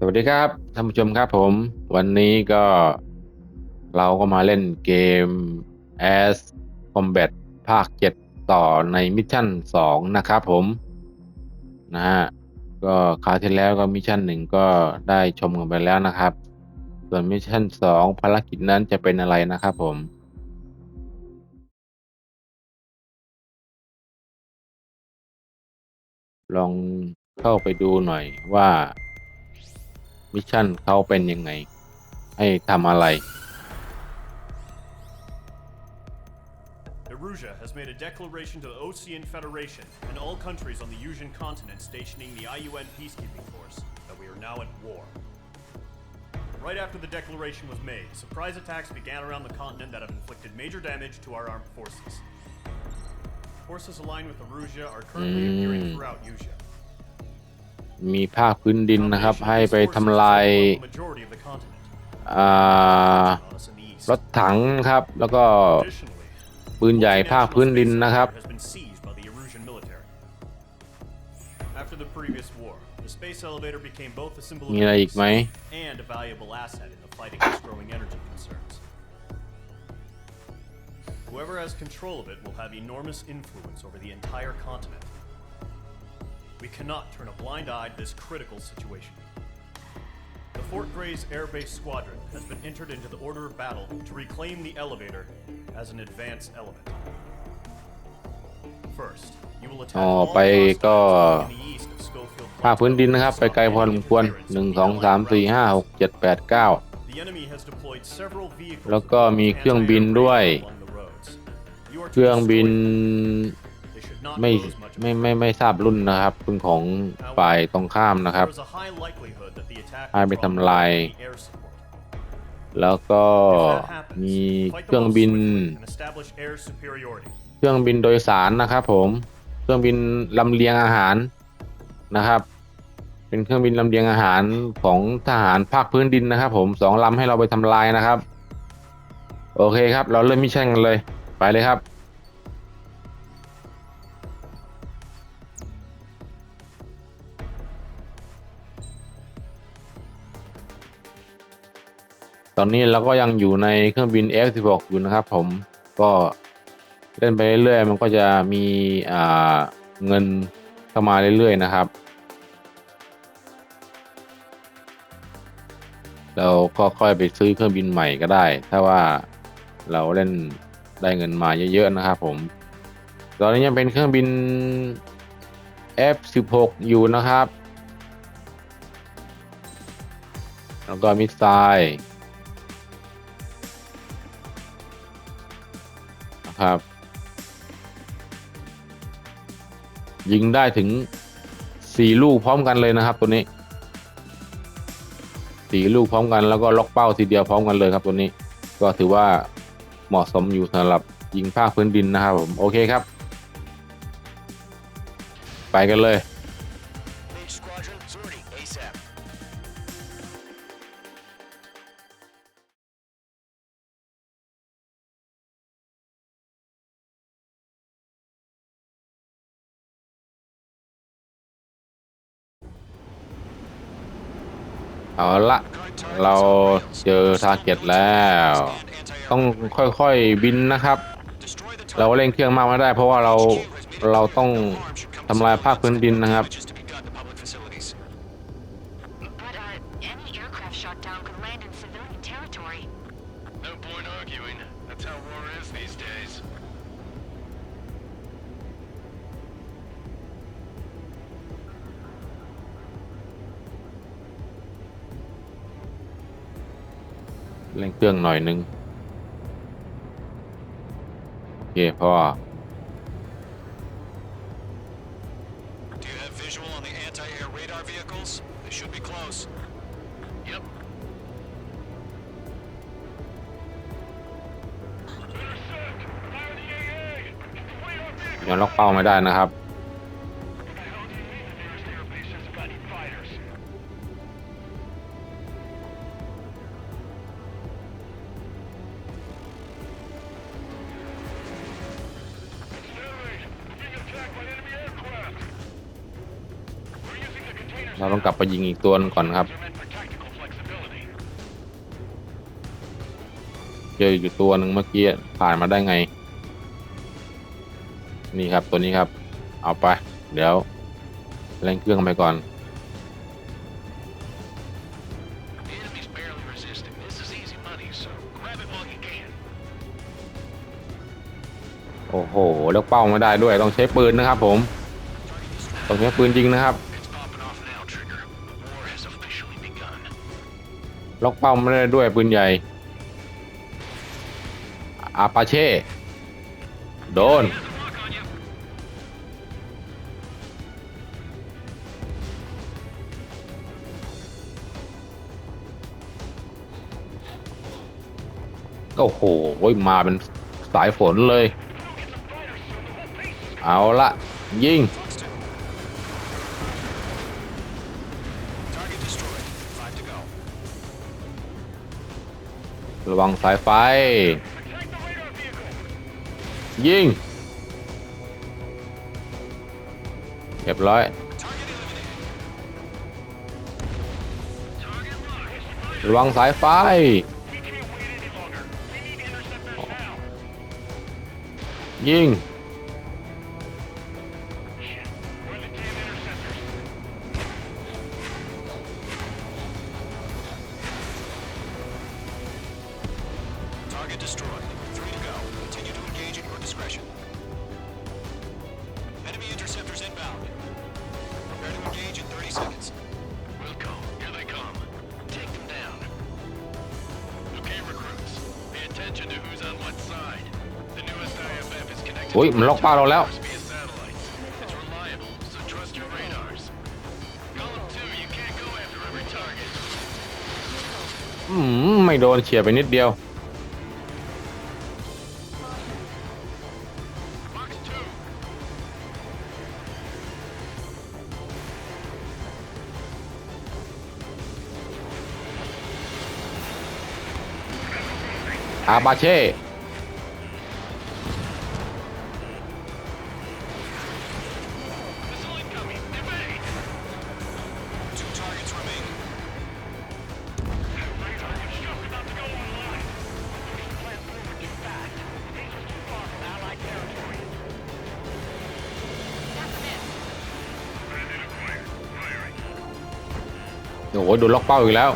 สวัสดีครับท่านผู้ชมครับผม วันนี้ก็เราก็มาเล่นเกม As Combat ภาค 7 ต่อในมิชชั่น 2 นะครับผม นะฮะ ก็คราวที่แล้วก็มิชชั่นหนึ่งก็ได้ชมกันไปแล้วนะครับ ส่วนมิชชั่น 2 ภารกิจนั้นจะเป็นอะไรนะครับผมลองเข้าไปดูหน่อยว่า มิชชั่นเขาเป็นยังไง ให้ทำอะไร Erusia has made a declaration to the Ocean Federation and all countries on the Usian continent stationing the IUN peacekeeping force that we are now at war. Right after the declaration was made, surprise attacks began around the continent that have inflicted major damage to our armed forces. Forces aligned with Erusia are currently appearing Mm. throughout Usia. มีภาคพื้นดินนะครับ ให้ไปทำลายรถถังครับ แล้วก็ปืนใหญ่ภาคพื้นดินนะครับ มีอะไรอีกไหม We cannot turn a blind eye to this critical situation. The Fort Gray's Air Base Squadron has been entered into the order of battle to reclaim the elevator as an advance element. First, you will attack อ๋อ all ไปก็ hostiles in the east of Schofield ภาคพื้นดินนะครับไปไกลพอสมควรหนึ่งสองสามสี่ห้าหกเจ็ดแปดเก้า The enemy has deployed several vehicles แล้วก็มีเครื่องบินด้วย along the roads. You are to เครื่องบิน destroy- They should not ไม่ pose much of a ไม่ไม่ไม่ทราบรุ่นนะครับเป็นของฝ่ายตรงข้ามนะครับ There is a high likelihood that the attack ให้ไป will draw ทำลาย enemy air support. แล้วก็ If that happens, มี fight เค them รื่อง off บิน swiftly and establish air superiority. เครื่องบินโดยสารนะครับ ผมเครื่องบินลำเลียงอาหารนะครับ เป็นเครื่องบินลำเลียงอาหารของทหารภาคพื้นดินนะครับ ผมสองลำให้เราไปทำลายนะครับ โอเคครับ เราเริ่มมิชชั่นกันเลยไปเลยครับ ตอนนี้เราก็ยังอยู่ในเครื่องบิน F16 อยู่นะครับผมก็เล่นไปเรื่อยๆ มันก็จะมีเงินเข้ามาเรื่อยๆนะครับ เราก็ค่อยไปซื้อเครื่องบินใหม่ก็ได้ ถ้าว่าเราเล่นได้เงินมาเยอะๆนะครับผม ตอนนี้ยังเป็นเครื่องบิน F16 อยู่นะครับ แล้วก็มิสไซล์ ครับ ยิงได้ถึงสี่ลูกพร้อมกันเลยนะครับ ตัวนี้สี่ลูกพร้อมกันแล้วก็ล็อกเป้าทีเดียวพร้อมกันเลยครับตัวนี้ ก็ถือว่าเหมาะสมอยู่สำหรับยิงภาคพื้นดินนะครับผมโอเคครับ ไปกันเลย เอาละเราเจอทาร์เก็ตแล้ว ต้องค่อยๆบินนะครับ เราเร่งเครื่องมากไม่ได้ เพราะว่าเราเราต้องทำลายภาคพื้นดินนะครับ เร่งเครื่องหน่อยหนึงโอเคพอ Do you have visual on the anti-air radar vehicles? They should be close. Yep. ยังล็อกเป้าไม่ได้นะครับ เราต้องกลับไปยิงอีกตัวนึงก่อนครับ เจออยู่ตัวหนึ่งเมื่อกี้ผ่านมาได้ไง นี่ครับตัวนี้ครับ เอาไป เดี๋ยวเล่นเครื่องไปก่อนโอ้โห แล้วเป้าไม่ได้ด้วย ต้องใช้ปืนนะครับผม ต้องใช้ปืนจริงนะครับ ล็อกเป้าไม่ได้ด้วยปืนใหญ่ อาปาเช่ โดน โอ้โห มาเป็นสายฝนเลย เอาละ ยิง ระวังสายไฟ ยิงเรียบร้อย ระวังสายไฟยิง ยมันล็อกเป้าเราแล้ว อืมไม่โดนเฉียดไปนิดเดียว อาบาเช่ หโดนล็อกเป้าอีกแล้ว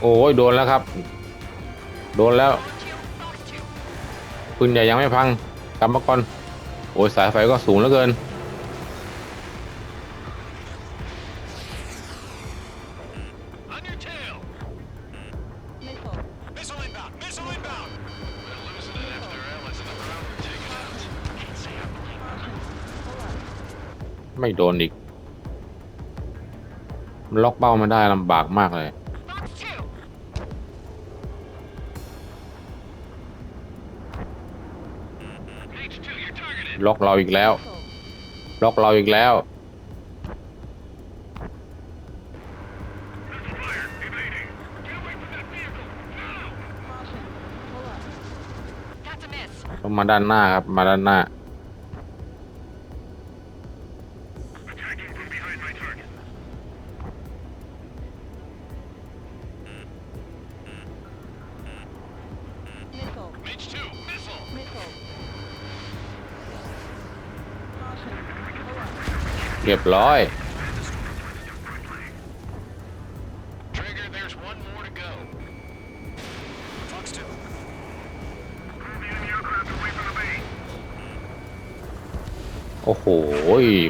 โอ้ยโดนแล้วครับ โดนแล้วปืนใหญ่ยังไม่พังกลับมาก่อนโอ้ยสายไฟก็สูงเหลือเกิน ไม่โดนอีกล็อกเป้าไม่ได้ลำบากมากเลย ล็อกเราอีกแล้ว ล็อกเราอีกแล้ว ต้องมาด้านหน้าครับ มาด้านหน้า ยบร้อย Trigger, there's one more to go. Fox 2. โอ้โห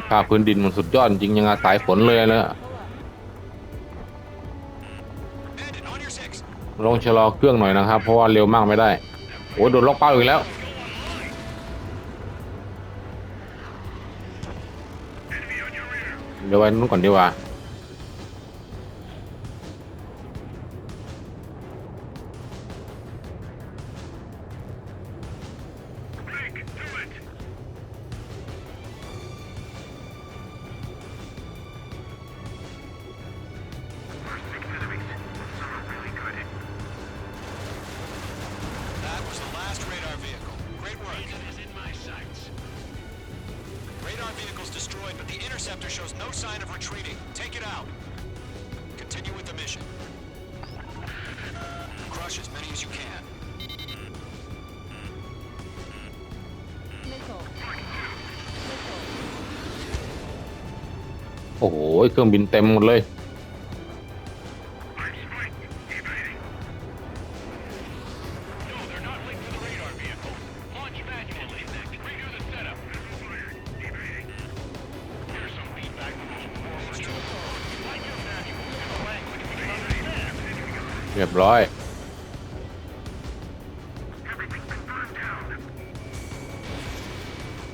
ภาคพื้นดินมันสุดยอดจริงยังอาศัยฝนเลยนะ Bandit, on your six. ลองชะลอเครื่องหน่อยนะครับ เพราะว่าเร็วมากไม่ได้ โอ้โดนล็อกเป้าอีกแล้ว เดี๋ยวไว้นู้นก่อนดีกว่า That was the last radar vehicle. Great work. is in my sights. Radar vehicle's destroyed, but the interceptor shows no sign of retreating. Take it out. Continue with the mission. Crush as many as you can. Missile. Missile. โอ้โห เครื่องบินเต็มหมดเลย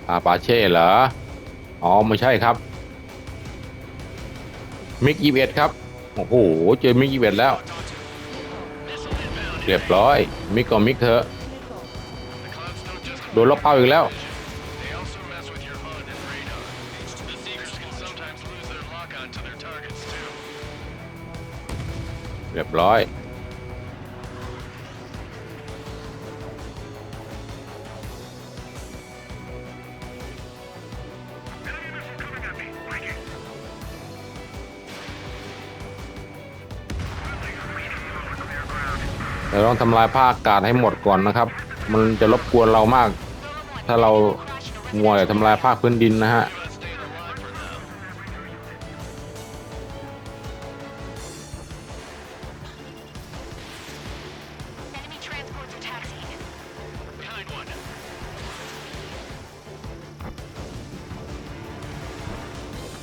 อาปาเช่เหรอ อ๋อ ไม่ใช่ครับ มิกยี่สิบเอ็ดครับ โอ้โห เจอมิกยี่สิบเอ็ดแล้ว เรียบร้อย มิกก็มิกเถอะ โดนล็อกเป้าอีกแล้ว เรียบร้อย เราต้องทำลายภาคอากาศให้หมดก่อนนะครับ มันจะรบกวนเรามาก ถ้าเรามัวแต่ทำลายภาคพื้นดินนะฮะ You staying alive for now. Enemy transports are taxiing. Behind one.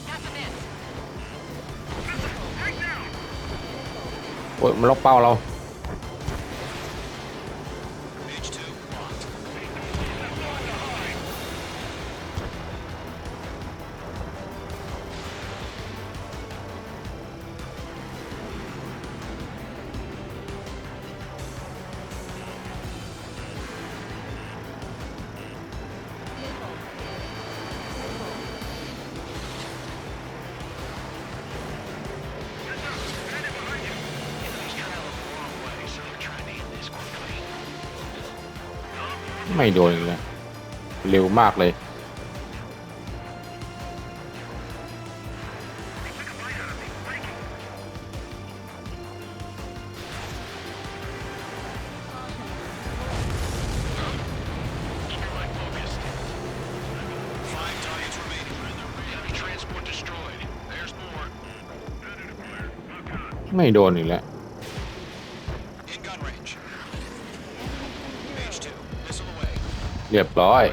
That's a miss. โอ้ยมันล็อกเป้าเรา ไม่โดนเลยเร็วมากเลย ไม่โดนอีกแล้ว เรียบร้อย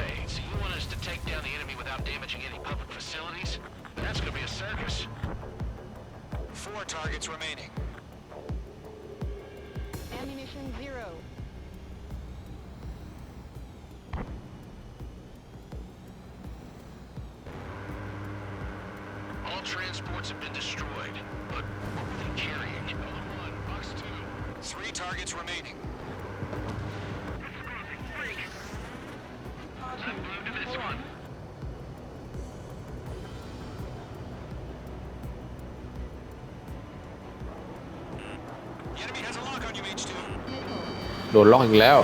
โดนล็อกอีกแล้ว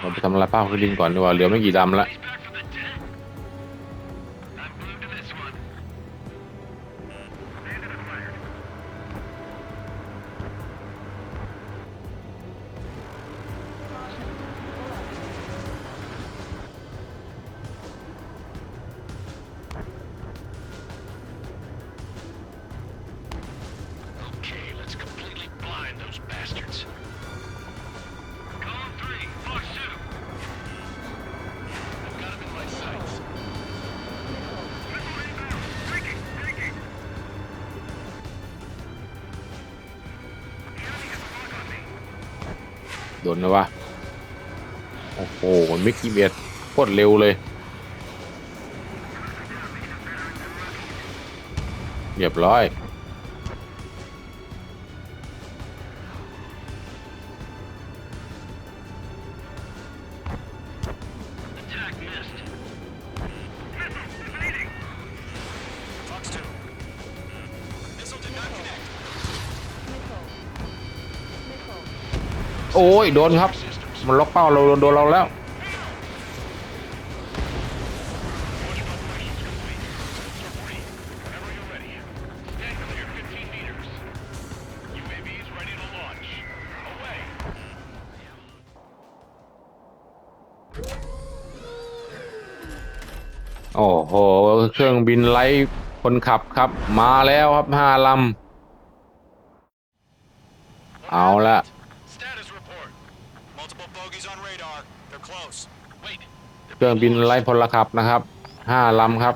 เราไปทำลายป้าพพื้นดินก่อนดีกว่าเหลือไม่กี่ดำแล้ว โดนนะวะ โอ้โหมิกกี้เบียดโคตรเร็วเลย เรียบร้อย อ้ยโดนครับ มันล็อกเป้าเราโดนเราแล้ว โอ้โห เครื่องบินไล่คนขับครับ มาแล้วครับห้าลำเอาละ เครื่องบินไล่พลขับนะครับห้าลำครับ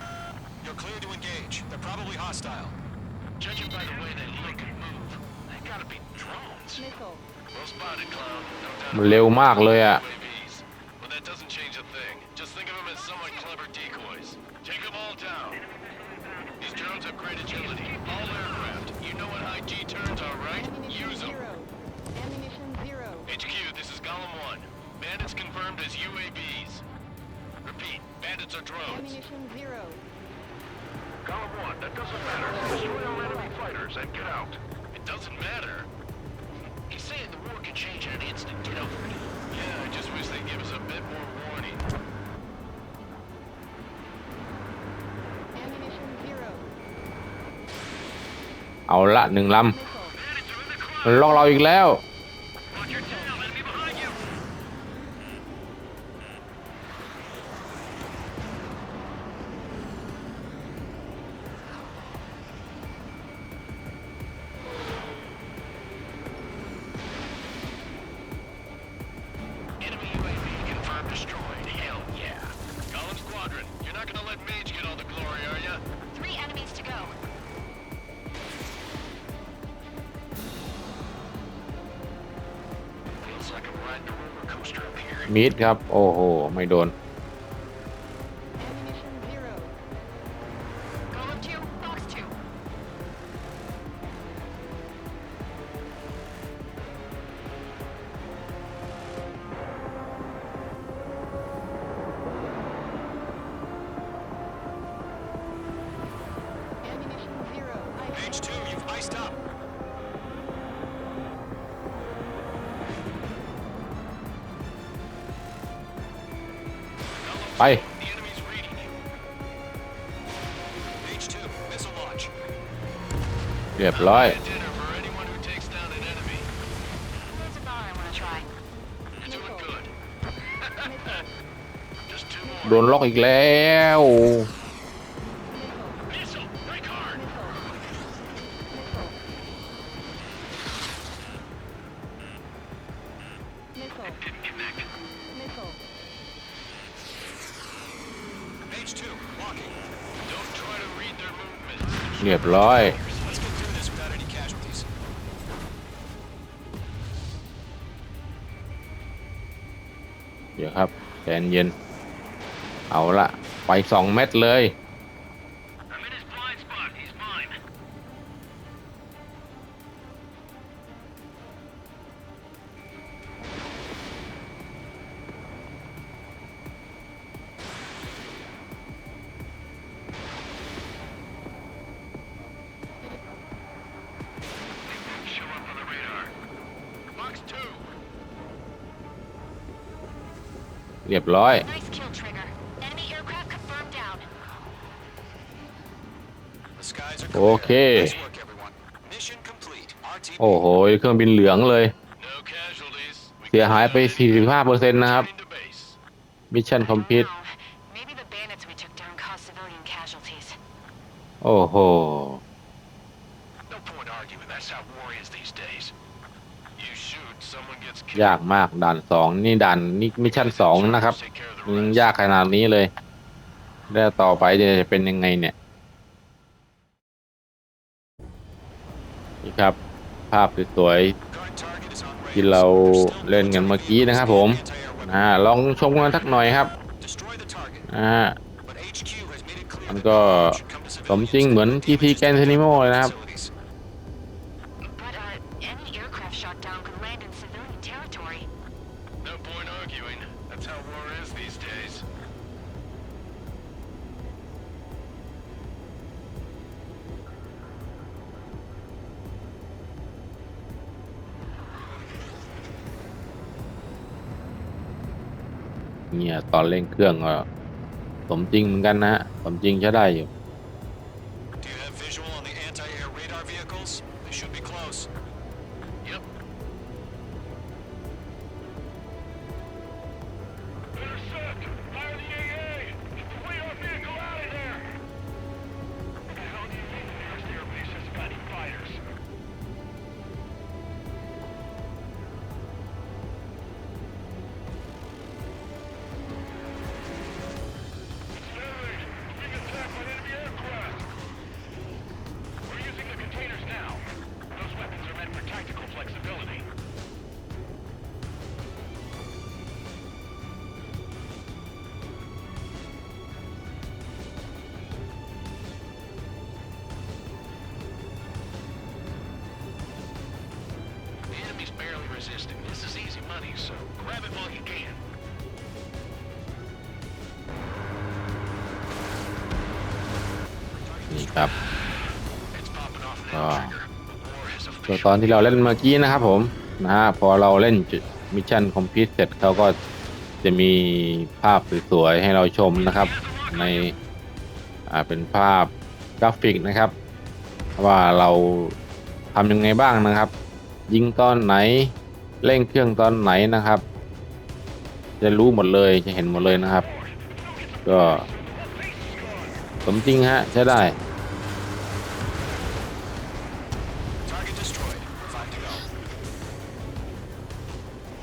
You're clear to engage. They're probably hostile. Judging by the way they look and move, they gotta be drones. Missile. Well spotted, clown. No doubt มันเร็วมากเลยอะ UAVs. get out. It doesn't matter? He's saying the war can change in an instant. Get over it. Yeah, I just wish they'd give us a bit more warning. Ammunition zero. เอาละหนึ่งล Missile. Bandits are in the ำ cloud. มันล็อกเราอีกแล้ว มิดครับ โอ้โห ไม่โดน เรียบร้อย Buy a dinner for anyone who takes down an enemy. There's a bar I want to try. You're doing good. Missile. Just two more. โดนล็อกอีกแล้ว Missile, break hard. Missile. Didn't connect. Missile. Mage 2, walking. Don't try to read their movements. เรียบร้อย แใจเย็น เอาละไปสองเม็ดเลย รียบร้อย Nice kill, Trigger. Enemy aircraft confirmed down. The skies are Okay. Nice work, everyone. Mission complete. RTB. โอ้โห เครื่องบินเหลืองเลย No casualties. We เสียหายไป 45%นะครับ Returning to base. มิชชั่นคอมพิว I don't know. Maybe the bandits we took down caused civilian casualties. โอ้โห No point arguing. That's how war is these days. You shoot, someone gets killed. ยากมากด่านสองนี่ด่านนี่มิชชั่นสองนะครับยังยากขนาดนี้เลย แล้วต่อไปจะเป็นยังไงเนี่ยนี่ครับ ภาพสวยๆที่เราเล่นกันเมื่อกี้นะครับผมอ่าลองชมกันสักหน่อยครับอ่ามันก็สมจริงเหมือน civilians. GT แกนเทนิโมเลยนะครับ No point arguing. That's how war is these days. เนี่ย ตอนเล่นเครื่องก็สมจริงเหมือนกันนะฮะ สมจริงใช้ได้อยู่ ครับ It's popping off Ah. now, Trigger. War has ตัว officially ตอนที่เราเล่นเมื่อกี้นะครับผมนะฮะพอเราเล่นมิชชั่นคอมพิวเสร็จเขาก็จะมีภาพสวยๆให้เราชมนะครับ ในอ่าเป็นภาพกราฟิกนะครับ ว่าเราทำยังไงบ้างนะครับ ยิงตอนไหนเร่งเครื่องตอนไหนนะครับ จะรู้หมดเลยจะเห็นหมดเลยนะครับ ก็สมจริงฮะใช้ได้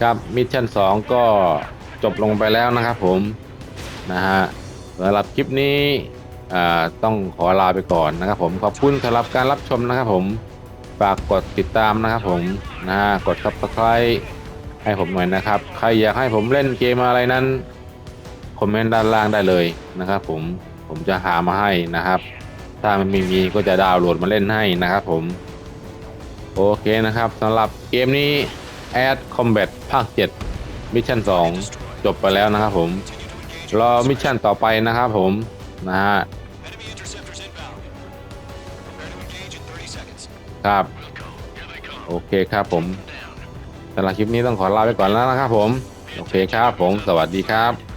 ครับมิชชั่น2 ก็จบลงไปแล้วนะครับผมนะฮะสำหรับคลิปนี้ต้องขอลาไปก่อนนะครับผมขอบคุณสำหรับการรับชมนะครับผมฝากกดติดตามนะครับผมนะฮะกด subscribe ให้ผมหน่อยนะครับ ใครอยากให้ผมเล่นเกมอะไรนั้นคอมเมนต์ด้านล่างได้เลยนะครับผมผมจะหามาให้นะครับ ถ้ามันม่มีก็จะดาวน์โหลดมาเล่นให้นะครับผม โอเคนะครับสำหรับเกมนี้ แอดคอมแบทภาค 7 มิชชั่น 2 จบไปแล้วนะครับผม รอมิชชั่นต่อไปนะครับผมนะฮะครับ โอเคครับผมสำหรับคลิปนี้ต้องขอลาไปก่อนแล้วนะครับผม โอเคครับผม สวัสดีครับ